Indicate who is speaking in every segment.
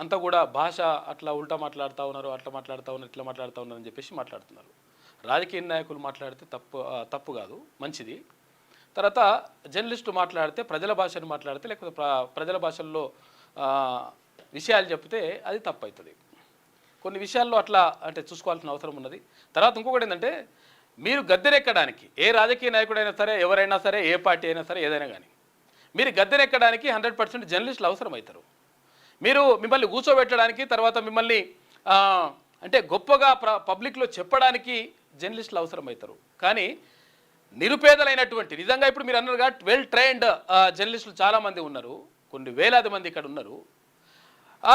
Speaker 1: అంతా కూడా భాష అట్లా ఉల్టా మాట్లాడుతూ ఉన్నారు అట్లా మాట్లాడుతూ ఉన్నారు ఇట్లా మాట్లాడుతూ ఉన్నారు అని చెప్పేసి మాట్లాడుతున్నారు. రాజకీయ నాయకులు మాట్లాడితే తప్పు తప్పు కాదు మంచిది. తర్వాత జర్నలిస్టు మాట్లాడితే ప్రజల భాషను మాట్లాడితే లేకపోతే ప్రజల భాషల్లో విషయాలు చెప్తే అది తప్పు అవుతుంది కొన్ని విషయాల్లో అట్లా అంటే చూసుకోవాల్సిన అవసరం ఉన్నది. తర్వాత ఇంకొకటి ఏంటంటే మీరు గద్దెనెక్కడానికి ఏ రాజకీయ నాయకుడైనా సరే ఎవరైనా సరే ఏ పార్టీ అయినా సరే ఏదైనా కానీ మీరు గద్దెనెక్కడానికి హండ్రెడ్ పర్సెంట్ జర్నలిస్టులు అవసరం అవుతారు మీరు మిమ్మల్ని కూర్చోబెట్టడానికి తర్వాత మిమ్మల్ని అంటే గొప్పగా ప్ర పబ్లిక్లో చెప్పడానికి జర్నలిస్టులు అవసరం అవుతారు కానీ నిరుపేదలైనటువంటి నిజంగా ఇప్పుడు మీరు అన్నారుగా వెల్ ట్రైన్డ్ జర్నలిస్టులు చాలామంది ఉన్నారు. కొన్ని వేలాది మంది ఇక్కడ ఉన్నారు.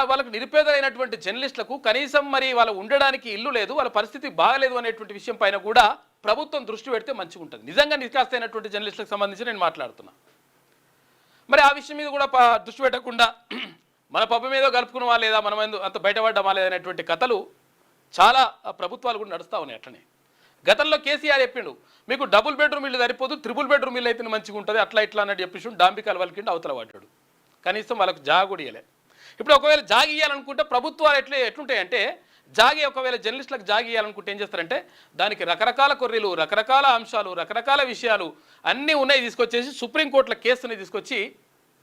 Speaker 1: వాళ్ళకు నిరుపేదలైనటువంటి జర్నలిస్టులకు కనీసం మరి వాళ్ళు ఉండడానికి ఇల్లు లేదు వాళ్ళ పరిస్థితి బాగలేదు అనేటువంటి విషయం పైన కూడా ప్రభుత్వం దృష్టి పెడితే మంచిగా ఉంటుంది. నిజంగా నిష్కాస్తైనటువంటి జర్నలిస్టులకు సంబంధించి నేను మాట్లాడుతున్నా. మరి ఆ విషయం మీద కూడా దృష్టి పెట్టకుండా మన పబ్బ మీద కలుపుకున్నామా లేదా మనం అంత బయటపడ్డామా లేదా అనేటువంటి కథలు చాలా ప్రభుత్వాలు కూడా నడుస్తూ ఉన్నాయి అట్లనే. గతంలో కేసీఆర్ చెప్పిండు మీకు డబుల్ బెడ్రూమ్ ఇల్లు సరిపోదు త్రిబుల్ బెడ్రూమ్ ఇల్లు అయితే మంచిగా ఉంటుంది అట్లా ఇట్లా అన్నట్టు చెప్పేసి డాంబికాలు వాళ్ళకి అవతల పడ్డాడు. కనీసం వాళ్ళకు జాగ కూడా ఇవ్వలే ఇప్పుడు ఒకవేళ జాగి ఇవ్వాలనుకుంటే ప్రభుత్వాలు ఎట్లా ఎట్లుంటాయంటే జాగి ఒకవేళ జర్నలిస్టులకు జాగి ఇవ్వాలనుకుంటే ఏం చేస్తారంటే దానికి రకరకాల కొర్రీలు రకరకాల అంశాలు రకరకాల విషయాలు అన్నీ ఉన్నాయి తీసుకొచ్చేసి సుప్రీంకోర్టుల కేసుని తీసుకొచ్చి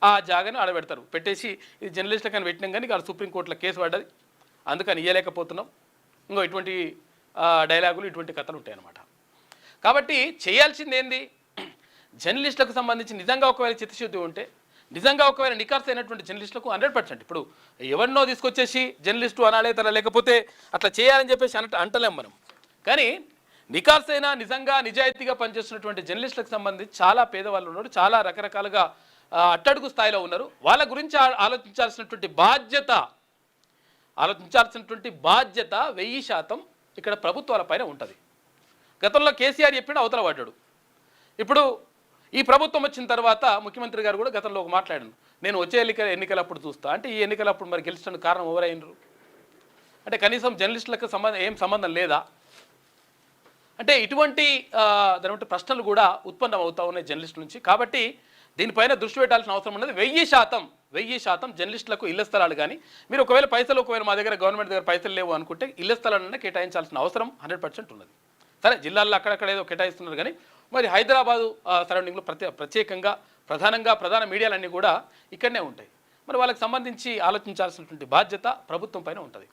Speaker 1: ఆ జాగాని ఆడబెడతారు. పెట్టేసి ఇది జర్నలిస్టులకు కానీ పెట్టినాం కానీ ఇక్కడ సుప్రీంకోర్టులో కేసు పడ్డది. అందుకని ఇవ్వలేకపోతున్నాం ఇంకో ఇటువంటి డైలాగులు ఇటువంటి కథలు ఉంటాయన్నమాట. కాబట్టి చేయాల్సింది ఏంది? జర్నలిస్టులకు సంబంధించి నిజంగా ఒకవేళ చిత్తశుద్ధి ఉంటే నిజంగా ఒకవేళ నికార్స్ అయినటువంటి జర్నలిస్టులకు హండ్రెడ్ పర్సెంట్. ఇప్పుడు ఎవరినో తీసుకొచ్చేసి జర్నలిస్టు అనాలే తన లేకపోతే అట్లా చేయాలని చెప్పేసి అనట అంటలేం మనం. కానీ నికార్స్ అయినా నిజంగా నిజాయితీగా పనిచేస్తున్నటువంటి జర్నలిస్టులకు సంబంధించి చాలా పేదవాళ్ళు ఉన్నారు. చాలా రకరకాలుగా అట్టడుగు స్థాయిలో ఉన్నారు. వాళ్ళ గురించి ఆలోచించాల్సినటువంటి బాధ్యత ఆలోచించాల్సినటువంటి బాధ్యత వెయ్యి శాతం ఇక్కడ ప్రభుత్వాల పైన ఉంటుంది. గతంలో కేసీఆర్ చెప్పిన అవతల పడ్డాడు. ఇప్పుడు ఈ ప్రభుత్వం వచ్చిన తర్వాత ముఖ్యమంత్రి గారు కూడా గతంలో ఒక మాట్లాడాను నేను వచ్చే ఎన్నికల ఎన్నికలప్పుడు చూస్తా. అంటే ఈ ఎన్నికలప్పుడు మరి గెలిచిన కారణం ఎవరైనరు అంటే కనీసం జర్నలిస్టులకు సంబంధం ఏం సంబంధం లేదా? అంటే ఇటువంటి దాని ప్రశ్నలు కూడా ఉత్పన్నం అవుతా ఉన్నాయి జర్నలిస్ట్ నుంచి. కాబట్టి దీనిపైన దృష్టి పెట్టాల్సిన అవసరం ఉన్నది వెయ్యి శాతం వెయ్యి శాతం జర్నలిస్టులకు ఇళ్ళ స్థలాలు కానీ మీరు ఒకవేళ పైసలు ఒకవేళ మా దగ్గర గవర్నమెంట్ దగ్గర పైసలు లేవు అనుకుంటే ఇళ్ళ స్థలాలన్నా కేటాయించాల్సిన అవసరం హండ్రెడ్ పర్సెంట్ ఉన్నది. సరే జిల్లాల్లో అక్కడక్కడ ఏదో కేటాయిస్తున్నారు కానీ మరి హైదరాబాదు సరౌండింగ్లో ప్రత్యే ప్రత్యేకంగా ప్రధానంగా ప్రధాన మీడియాలన్నీ కూడా ఇక్కడనే ఉంటాయి. మరి వాళ్ళకి సంబంధించి ఆలోచించాల్సినటువంటి బాధ్యత ప్రభుత్వం పైన ఉంటుంది.